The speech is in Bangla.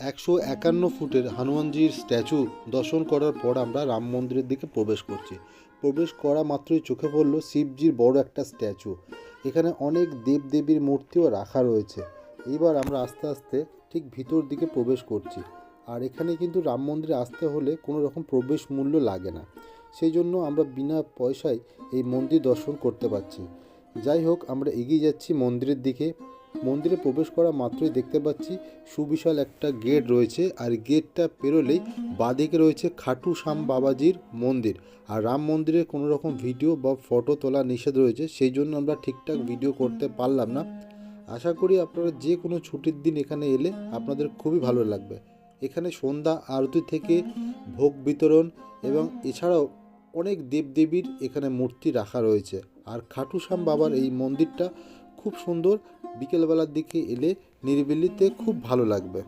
একশো একান্ন ফুটের হনুমানজির স্ট্যাচু দর্শন করার পর আমরা রাম মন্দিরের দিকে প্রবেশ করছি। প্রবেশ করা মাত্রই চোখে পড়ল শিবজির বড় একটা স্ট্যাচু। এখানে অনেক দেবদেবীর মূর্তিও রাখা রয়েছে। এবার আমরা আস্তে আস্তে ঠিক ভিতর দিকে প্রবেশ করছি। আর এখানে কিন্তু রাম মন্দিরে আসতে হলে কোনো রকম প্রবেশ মূল্য লাগে না। সেই জন্য আমরা বিনা পয়সায় এই মন্দির দর্শন করতে পারছি। যাই হোক, আমরা এগিয়ে যাচ্ছি মন্দিরের দিকে। মন্দিরে প্রবেশ করা মাত্রই দেখতে পাচ্ছি সুবিশাল একটা গেট রয়েছে আর গেটটা পেরোলেই বাঁদিকে রয়েছে খাটু শ্যাম বাবাজির মন্দির। আর রাম মন্দিরে কোনো রকম ভিডিও বা ফটো তোলা নিষেধ রয়েছে, সেই জন্য আমরা ঠিকঠাক ভিডিও করতে পারলাম না। আশা করি আপনারা যে কোনো ছুটির দিন এখানে এলে আপনাদের খুবই ভালো লাগবে। এখানে সন্ধ্যা আরতি থেকে ভোগ বিতরণ এবং এছাড়াও অনেক দেবদেবীর এখানে মূর্তি রাখা রয়েছে। আর খাটু শ্যাম বাবার এই মন্দিরটা খুব সুন্দর বিকেলবেলার দিকে এলে নিরিবিলিতে খুব ভালো লাগবে।